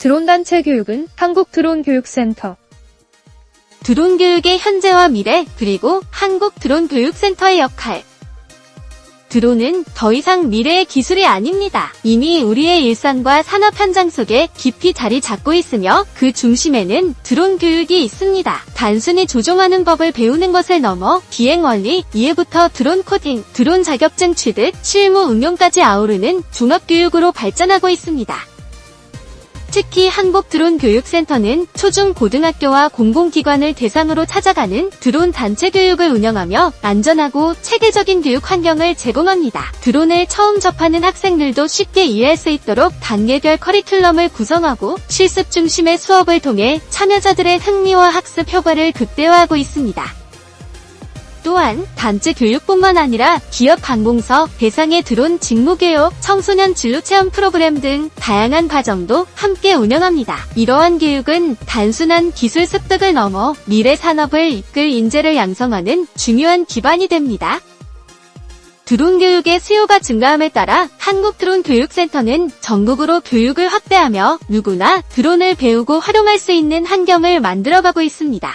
드론 단체 교육은 한국 드론 교육센터. 드론 교육의 현재와 미래, 그리고 한국 드론 교육센터의 역할. 드론은 더 이상 미래의 기술이 아닙니다. 이미 우리의 일상과 산업 현장 속에 깊이 자리 잡고 있으며 그 중심에는 드론 교육이 있습니다. 단순히 조종하는 법을 배우는 것을 넘어 비행 원리, 이해부터 드론 코딩, 드론 자격증 취득, 실무 응용까지 아우르는 종합 교육으로 발전하고 있습니다. 특히 한국 드론 교육센터는 초중 고등학교와 공공기관을 대상으로 찾아가는 드론 단체 교육을 운영하며 안전하고 체계적인 교육 환경을 제공합니다. 드론을 처음 접하는 학생들도 쉽게 이해할 수 있도록 단계별 커리큘럼을 구성하고 실습 중심의 수업을 통해 참여자들의 흥미와 학습 효과를 극대화하고 있습니다. 또한 단체 교육뿐만 아니라 기업 관공서, 대상의 드론 직무교육, 청소년 진로 체험 프로그램 등 다양한 과정도 함께 운영합니다. 이러한 교육은 단순한 기술 습득을 넘어 미래 산업을 이끌 인재를 양성하는 중요한 기반이 됩니다. 드론 교육의 수요가 증가함에 따라 한국 드론 교육센터는 전국으로 교육을 확대하며 누구나 드론을 배우고 활용할 수 있는 환경을 만들어가고 있습니다.